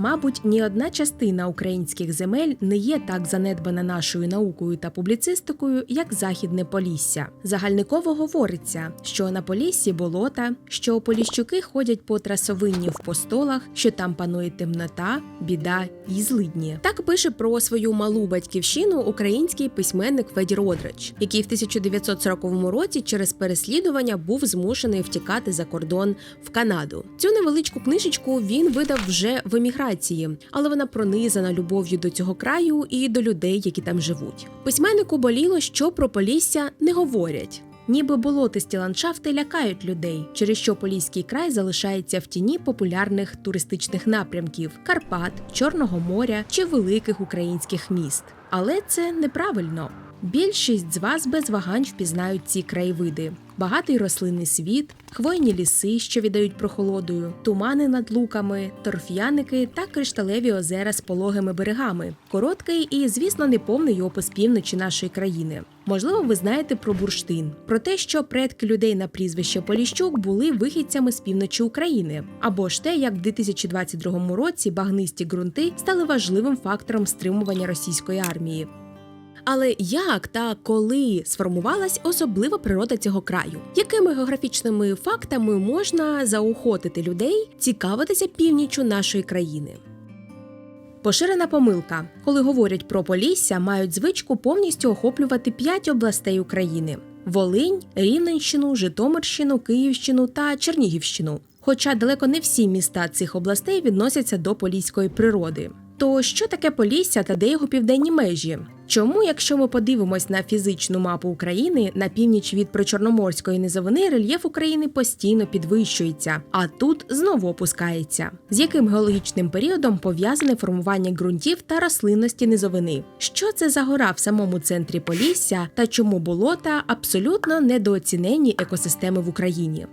Мабуть, ні одна частина українських земель не є так занедбана нашою наукою та публіцистикою, як Західне Полісся. Загальниково говориться, що на Поліссі болота, що поліщуки ходять по трасовинні в постолах, що там панує темнота, біда і злидні. Так пише про свою малу батьківщину український письменник Федір Одрич, який в 1940 році через переслідування був змушений втікати за кордон в Канаду. Цю невеличку книжечку він видав вже в еміграції, але вона пронизана любов'ю до цього краю і до людей, які там живуть. Письменнику боліло, що про Полісся не говорять. Ніби болотисті ландшафти лякають людей, через що Поліський край залишається в тіні популярних туристичних напрямків Карпат, Чорного моря чи великих українських міст. Але це неправильно. Більшість з вас без вагань впізнають ці краєвиди: багатий рослинний світ, хвойні ліси, що віддають прохолодою, тумани над луками, торф'яники та кришталеві озера з пологими берегами, короткий і, звісно, неповний опис півночі нашої країни. Можливо, ви знаєте про бурштин, про те, що предки людей на прізвище Поліщук були вихідцями з півночі України, або ж те, як в 2022 році багнисті ґрунти стали важливим фактором стримування російської армії. Але як та коли сформувалась особлива природа цього краю? Якими географічними фактами можна заохотити людей цікавитися північчю нашої країни? Поширена помилка, коли говорять про Полісся, мають звичку повністю охоплювати п'ять областей України: Волинь, Рівненщину, Житомирщину, Київщину та Чернігівщину. Хоча далеко не всі міста цих областей відносяться до поліської природи. То що таке Полісся та де його південні межі? Чому, якщо ми подивимось на фізичну мапу України, на північ від причорноморської низовини рельєф України постійно підвищується, а тут знову опускається? З яким геологічним періодом пов'язане формування ґрунтів та рослинності низовини? Що це за гора в самому центрі Полісся та чому болота абсолютно недооцінені екосистеми в Україні?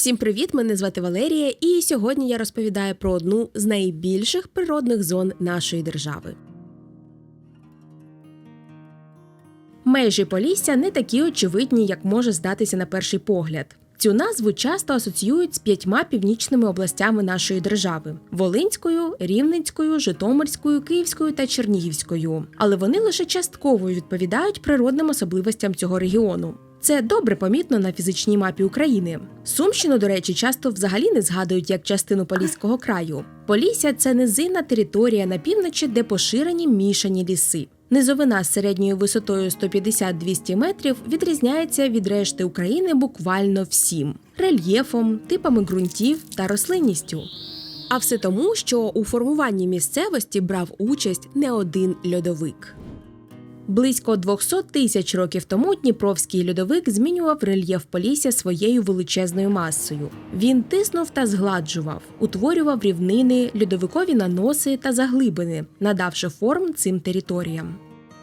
Всім привіт! Мене звати Валерія, і сьогодні я розповідаю про одну з найбільших природних зон нашої держави. Межі Полісся не такі очевидні, як може здатися на перший погляд. Цю назву часто асоціюють з п'ятьма північними областями нашої держави: Волинською, Рівненською, Житомирською, Київською та Чернігівською. Але вони лише частково відповідають природним особливостям цього регіону. Це добре помітно на фізичній мапі України. Сумщину, до речі, часто взагалі не згадують як частину Поліського краю. Полісся це низинна територія на півночі, де поширені мішані ліси. Низовина з середньою висотою 150-200 метрів відрізняється від решти України буквально всім рельєфом, типами ґрунтів та рослинністю. А все тому, що у формуванні місцевості брав участь не один льодовик. Близько 200 тисяч років тому Дніпровський льодовик змінював рельєф Полісся своєю величезною масою. Він тиснув та згладжував, утворював рівнини, льодовикові наноси та заглибини, надавши форм цим територіям.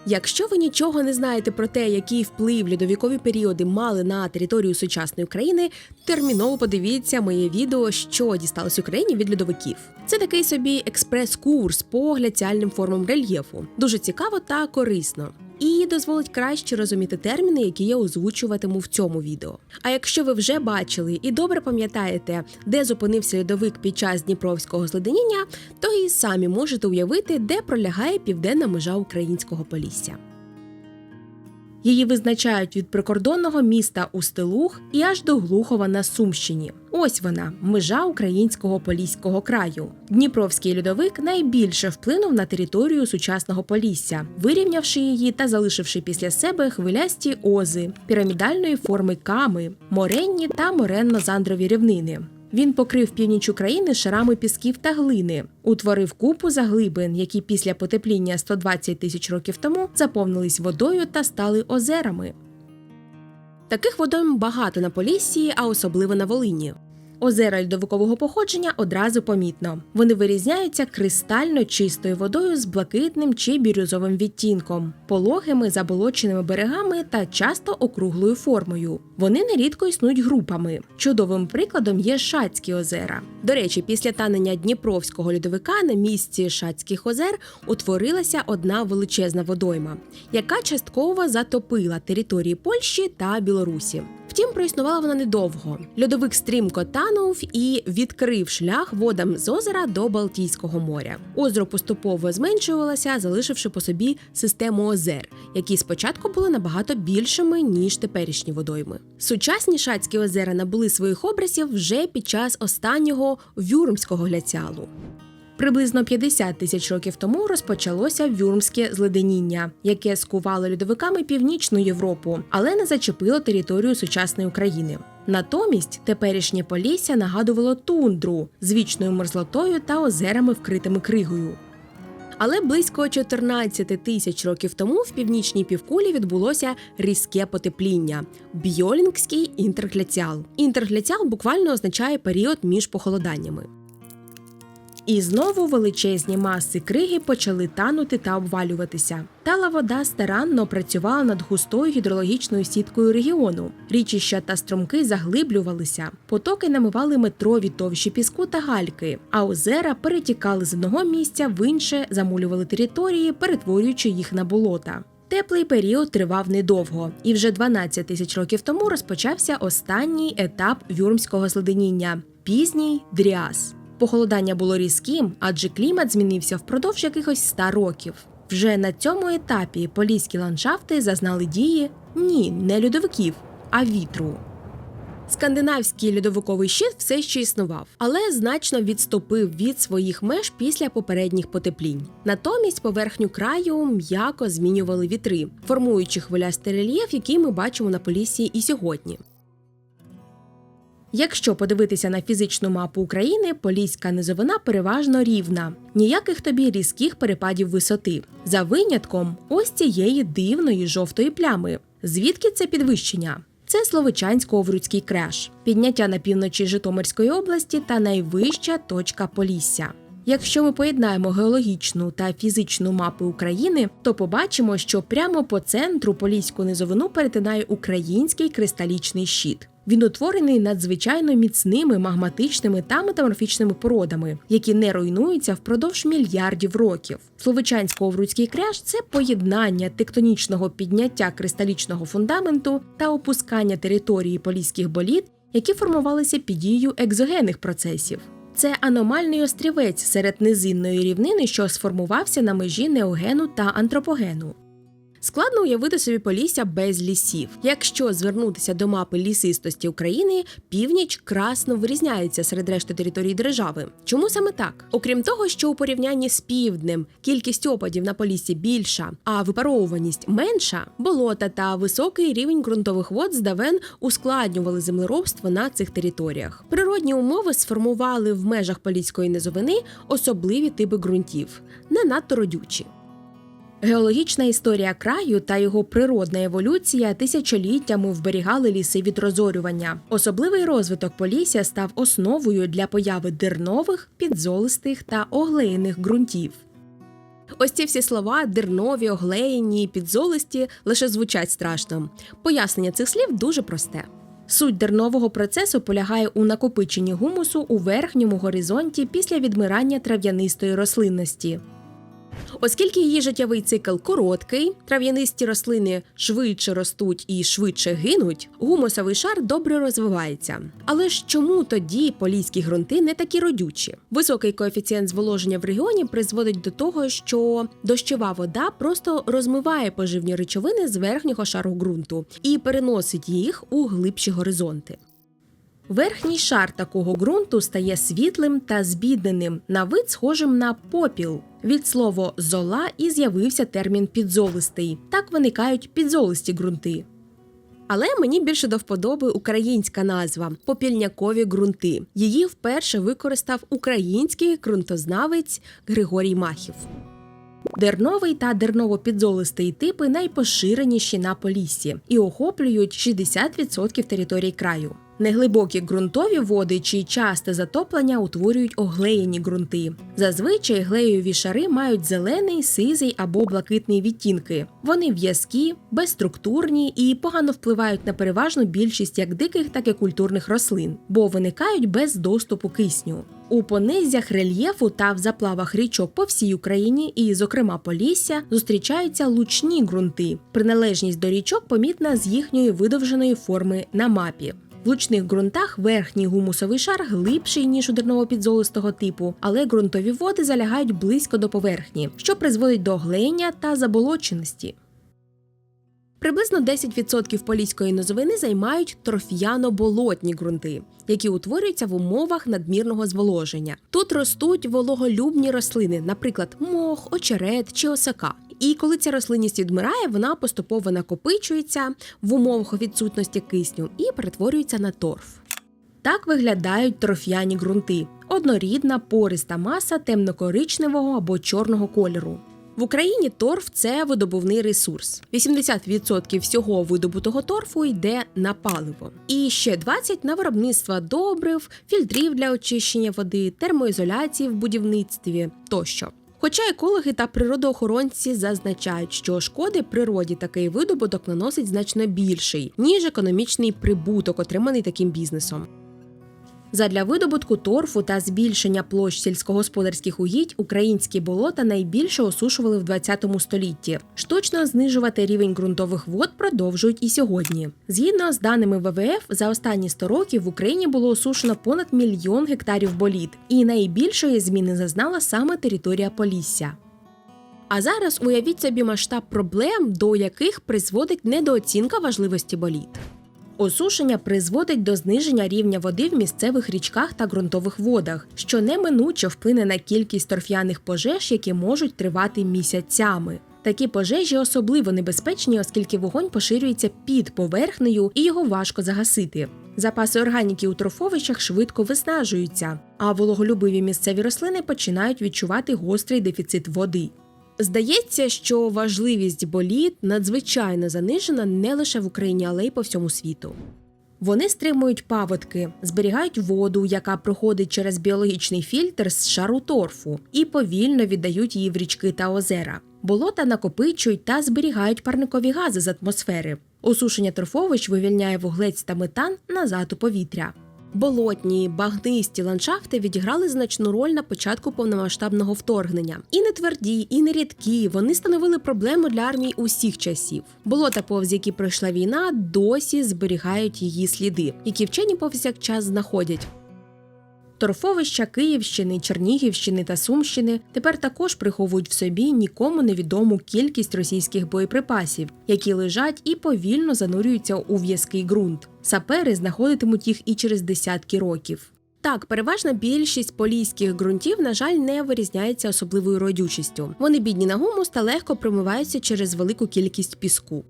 Якщо ви нічого не знаєте про те, який вплив льодовікові періоди мали на територію сучасної України, терміново подивіться моє відео, що дісталось Україні від льодовиків. Це такий собі експрес-курс по гляціальним формам рельєфу. Дуже цікаво та корисно. І дозволить краще розуміти терміни, які я озвучуватиму в цьому відео. А якщо ви вже бачили і добре пам'ятаєте, де зупинився льодовик під час Дніпровського зледеніння, то і самі можете уявити, де пролягає південна межа українського полісся. Її визначають від прикордонного міста Устилух і аж до Глухова на Сумщині. Ось вона, межа українського поліського краю. Дніпровський льодовик найбільше вплинув на територію сучасного Полісся, вирівнявши її та залишивши після себе хвилясті ози, пірамідальної форми ками, моренні та моренно-зандрові рівнини. Він покрив північ України шарами пісків та глини, утворив купу заглибин, які після потепління 120 тисяч років тому заповнились водою та стали озерами. Таких водойм багато на Поліссі, а особливо на Волині. Озера льодовикового походження одразу помітно. Вони вирізняються кристально чистою водою з блакитним чи бірюзовим відтінком, пологими заболоченими берегами та часто округлою формою. Вони нерідко існують групами. Чудовим прикладом є Шацькі озера. До речі, після танення Дніпровського льодовика на місці Шацьких озер утворилася одна величезна водойма, яка частково затопила території Польщі та Білорусі. Втім, проіснувала вона недовго. Льодовик стрімко танув і відкрив шлях водам з озера до Балтійського моря. Озеро поступово зменшувалося, залишивши по собі систему озер, які спочатку були набагато більшими ніж теперішні водойми. Сучасні шацькі озера набули своїх образів вже під час останнього вюрмського гляціалу. Приблизно 50 тисяч років тому розпочалося вюрмське зледеніння, яке скувало льодовиками північну Європу, але не зачепило територію сучасної України. Натомість теперішнє Полісся нагадувало тундру з вічною мерзлотою та озерами, вкритими кригою. Але близько 14 тисяч років тому в північній півкулі відбулося різке потепління бьолінгський інтергляціал. Інтергляціал буквально означає період між похолоданнями. І знову величезні маси криги почали танути та обвалюватися. Тала вода старанно працювала над густою гідрологічною сіткою регіону. Річища та струмки заглиблювалися, потоки намивали метрові товщі піску та гальки, а озера перетікали з одного місця в інше, замулювали території, перетворюючи їх на болота. Теплий період тривав недовго, і вже 12 тисяч років тому розпочався останній етап вюрмського зледеніння пізній дріас. Похолодання було різким, адже клімат змінився впродовж якихось ста років. Вже на цьому етапі поліські ландшафти зазнали дії ні, не льодовиків, а вітру. Скандинавський льодовиковий щит все ще існував, але значно відступив від своїх меж після попередніх потеплінь. Натомість поверхню краю м'яко змінювали вітри, формуючи хвилястий рельєф, який ми бачимо на полісі і сьогодні. Якщо подивитися на фізичну мапу України, поліська низовина переважно рівна, ніяких тобі різких перепадів висоти. За винятком ось цієї дивної жовтої плями. Звідки це підвищення? Це Словичансько-Овруцький кряж, підняття на півночі Житомирської області та найвища точка Полісся. Якщо ми поєднаємо геологічну та фізичну мапи України, то побачимо, що прямо по центру поліську низовину перетинає український кристалічний щит. Він утворений надзвичайно міцними магматичними та метаморфічними породами, які не руйнуються впродовж мільярдів років. Словичансько-овруцький кряж це поєднання тектонічного підняття кристалічного фундаменту та опускання території поліських боліт, які формувалися під дією екзогенних процесів. Це аномальний острівець серед низинної рівнини, що сформувався на межі неогену та антропогену. Складно уявити собі полісся без лісів. Якщо звернутися до мапи лісистості України, північ красно вирізняється серед решти території держави. Чому саме так? Окрім того, що у порівнянні з півднем кількість опадів на поліссі більша, а випаровуваність менша, болота та високий рівень ґрунтових вод здавен ускладнювали землеробство на цих територіях. Природні умови сформували в межах поліської низовини особливі типи ґрунтів, не надто родючі. Геологічна історія краю та його природна еволюція тисячоліттями вберігали ліси від розорювання. Особливий розвиток Полісся став основою для появи дернових, підзолистих та оглеєних ґрунтів. Ось ці всі слова дернові, оглеєні, підзолисті лише звучать страшно. Пояснення цих слів дуже просте. Суть дернового процесу полягає у накопиченні гумусу у верхньому горизонті після відмирання трав'янистої рослинності. Оскільки її життєвий цикл короткий, трав'янисті рослини швидше ростуть і швидше гинуть, гумусовий шар добре розвивається. Але ж чому тоді поліські ґрунти не такі родючі? Високий коефіцієнт зволоження в регіоні призводить до того, що дощова вода просто розмиває поживні речовини з верхнього шару ґрунту і переносить їх у глибші горизонти. Верхній шар такого ґрунту стає світлим та збідненим, на вид схожим на попіл. Від слова зола і з'явився термін підзолистий. Так виникають підзолисті ґрунти. Але мені більше до вподоби українська назва попільнякові ґрунти. Її вперше використав український ґрунтознавець Григорій Махів. Дерновий та дерново-підзолистий типи найпоширеніші на Поліссі і охоплюють 60% території краю. Неглибокі ґрунтові води чи часте затоплення утворюють оглеєні ґрунти. Зазвичай глеєві шари мають зелений, сизий або блакитний відтінки. Вони в'язкі, безструктурні і погано впливають на переважну більшість як диких, так і культурних рослин, бо виникають без доступу кисню. У понизях рельєфу та в заплавах річок по всій Україні, і, зокрема, Полісся, зустрічаються лучні ґрунти. Приналежність до річок помітна з їхньої видовженої форми на мапі. В лучних ґрунтах верхній гумусовий шар глибший, ніж у дерново-підзолистого типу, але ґрунтові води залягають близько до поверхні, що призводить до глеєння та заболоченості. Приблизно 10% поліської низовини займають торф'яно-болотні ґрунти, які утворюються в умовах надмірного зволоження. Тут ростуть вологолюбні рослини, наприклад, мох, очерет чи осака. І коли ця рослинність відмирає, вона поступово накопичується в умовах відсутності кисню і перетворюється на торф. Так виглядають торф'яні ґрунти: однорідна пориста маса темно-коричневого або чорного кольору. В Україні торф це видобувний ресурс. 80% всього видобутого торфу йде на паливо, і ще 20% на виробництво добрив, фільтрів для очищення води, термоізоляції в будівництві тощо. Хоча екологи та природоохоронці зазначають, що шкоди природі такий видобуток наносить значно більший, ніж економічний прибуток, отриманий таким бізнесом. Задля видобутку торфу та збільшення площ сільськогосподарських угідь українські болота найбільше осушували в 20 столітті. Штучно знижувати рівень ґрунтових вод продовжують і сьогодні. Згідно з даними ВВФ, за останні 100 років в Україні було осушено понад мільйон гектарів боліт, і найбільшої зміни зазнала саме територія Полісся. А зараз уявіть собі масштаб проблем, до яких призводить недооцінка важливості боліт. Осушення призводить до зниження рівня води в місцевих річках та ґрунтових водах, що неминуче вплине на кількість торф'яних пожеж, які можуть тривати місяцями. Такі пожежі особливо небезпечні, оскільки вогонь поширюється під поверхнею і його важко загасити. Запаси органіки у торфовищах швидко виснажуються, а вологолюбиві місцеві рослини починають відчувати гострий дефіцит води. Здається, що важливість боліт надзвичайно занижена не лише в Україні, але й по всьому світу. Вони стримують паводки, зберігають воду, яка проходить через біологічний фільтр з шару торфу, і повільно віддають її в річки та озера. Болота накопичують та зберігають парникові гази з атмосфери. Осушення торфовищ вивільняє вуглець та метан назад у повітря. Болотні, багнисті ландшафти відіграли значну роль на початку повномасштабного вторгнення. І не тверді, і не рідкі. Вони становили проблему для армій усіх часів. Болота, повз які пройшла війна, досі зберігають її сліди, які вчені повсякчас знаходять. Торфовища Київщини, Чернігівщини та Сумщини тепер також приховують в собі нікому невідому кількість російських боєприпасів, які лежать і повільно занурюються у в'язкий ґрунт. Сапери знаходитимуть їх і через десятки років. Так, переважна більшість поліських ґрунтів, на жаль, не вирізняється особливою родючістю. Вони бідні на гумус та легко промиваються через велику кількість піску.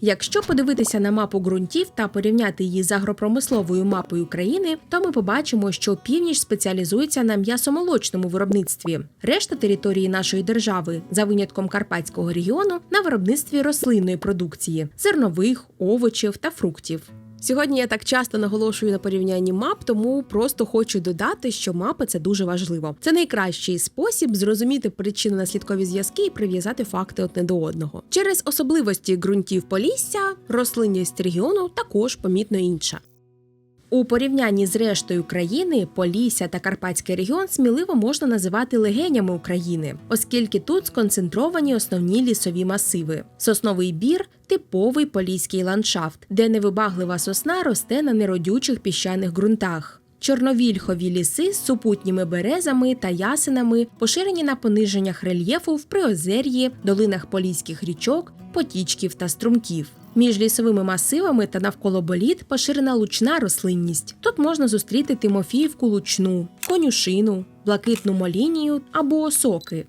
Якщо подивитися на мапу ґрунтів та порівняти її з агропромисловою мапою країни, то ми побачимо, що північ спеціалізується на м'ясомолочному виробництві. Решта території нашої держави, за винятком Карпатського регіону, на виробництві рослинної продукції, зернових, овочів та фруктів. Сьогодні я так часто наголошую на порівнянні мап, тому просто хочу додати, що мапи це дуже важливо. Це найкращий спосіб зрозуміти причинно-наслідкові зв'язки і прив'язати факти одне до одного. Через особливості ґрунтів Полісся рослинність регіону також помітно інша. У порівнянні з рештою країни Полісся та Карпатський регіон сміливо можна називати легенями України, оскільки тут сконцентровані основні лісові масиви. Сосновий бір типовий поліський ландшафт, де невибаглива сосна росте на неродючих піщаних ґрунтах. Чорновільхові ліси з супутніми березами та ясенами поширені на пониженнях рельєфу в приозер'ї, долинах поліських річок, потічків та струмків. Між лісовими масивами та навколо боліт поширена лучна рослинність. Тут можна зустріти Тимофіївку лучну, конюшину, блакитну молінію або осоки.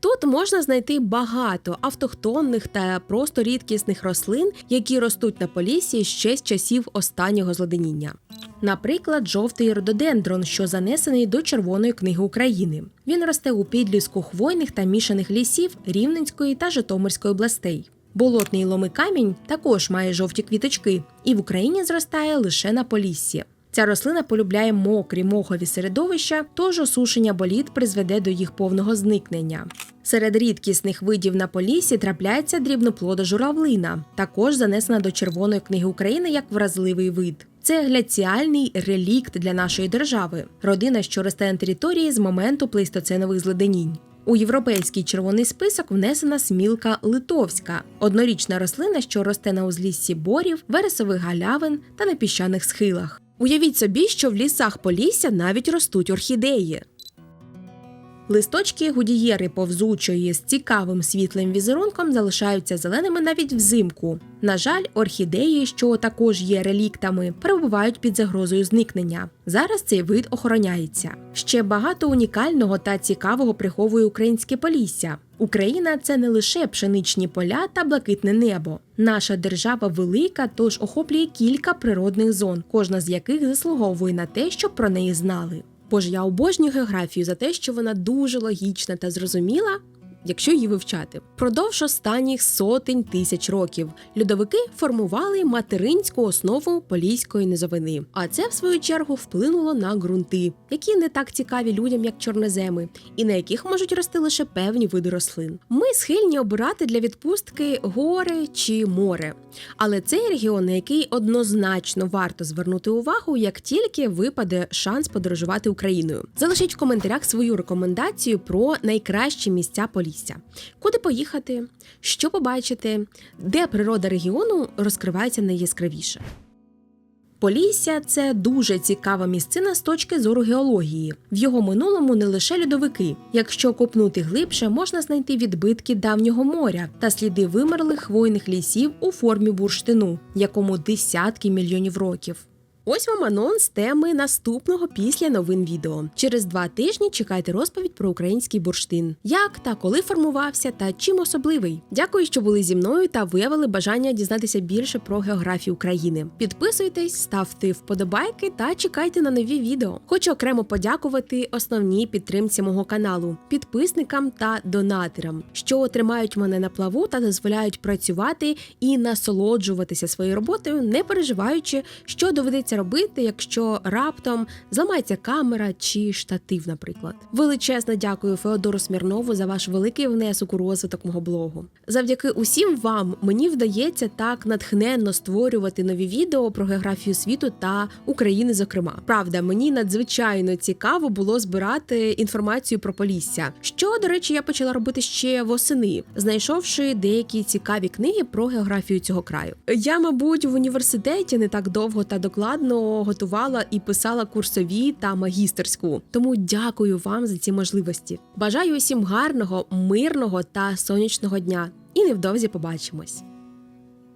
Тут можна знайти багато автохтонних та просто рідкісних рослин, які ростуть на полісі ще з часів останнього зледеніння. Наприклад, жовтий рододендрон, що занесений до Червоної книги України. Він росте у підліску хвойних та мішаних лісів Рівненської та Житомирської областей. Болотний ломикамінь також має жовті квіточки, і в Україні зростає лише на поліссі. Ця рослина полюбляє мокрі мохові середовища, тож осушення боліт призведе до їх повного зникнення. Серед рідкісних видів на полісі трапляється дрібноплода журавлина, також занесена до Червоної книги України як вразливий вид. Це гляціальний релікт для нашої держави, родина, що росте на території з моменту плейстоценових зледенінь. У європейський червоний список внесена смілка литовська, однорічна рослина, що росте на узліссі борів, вересових галявин та на піщаних схилах. Уявіть собі, що в лісах Полісся навіть ростуть орхідеї. Листочки гудієри повзучої з цікавим світлим візерунком залишаються зеленими навіть взимку. На жаль, орхідеї, що також є реліктами, перебувають під загрозою зникнення. Зараз цей вид охороняється. Ще багато унікального та цікавого приховує українське полісся. Україна це не лише пшеничні поля та блакитне небо. Наша держава велика, тож охоплює кілька природних зон, кожна з яких заслуговує на те, щоб про неї знали. Боже, я обожнюю географію за те, що вона дуже логічна та зрозуміла. Якщо її вивчати, продовж останніх сотень тисяч років льодовики формували материнську основу поліської низовини. А це, в свою чергу, вплинуло на ґрунти, які не так цікаві людям, як чорноземи, і на яких можуть рости лише певні види рослин. Ми схильні обирати для відпустки гори чи море. Але цей регіон, на який однозначно варто звернути увагу, як тільки випаде шанс подорожувати Україною. Залишіть в коментарях свою рекомендацію про найкращі місця Полісся. Куди поїхати, що побачити, де природа регіону розкривається найяскравіше. Полісся це дуже цікава місцина з точки зору геології. В його минулому не лише льодовики. Якщо копнути глибше, можна знайти відбитки давнього моря та сліди вимерлих хвойних лісів у формі бурштину, якому десятки мільйонів років. Ось вам анонс теми наступного після новин відео. Через два тижні чекайте розповідь про український бурштин. Як та коли формувався, та чим особливий. Дякую, що були зі мною та виявили бажання дізнатися більше про географію України. Підписуйтесь, ставте вподобайки та чекайте на нові відео. Хочу окремо подякувати основній підтримці мого каналу, підписникам та донатерам, що тримають мене на плаву та дозволяють працювати і насолоджуватися своєю роботою, не переживаючи, що доведеться робити, якщо раптом зламається камера чи штатив, наприклад. Величезне дякую Феодору Смірнову за ваш великий внесок у розвиток мого блогу. Завдяки усім вам мені вдається так натхненно створювати нові відео про географію світу та України. Зокрема, правда, мені надзвичайно цікаво було збирати інформацію про Полісся, що до речі, я почала робити ще восени, знайшовши деякі цікаві книги про географію цього краю. Я, мабуть, в університеті не так довго та докладно готувала і писала курсові та магістерську. Тому дякую вам за ці можливості. Бажаю усім гарного, мирного та сонячного дня. І невдовзі побачимось.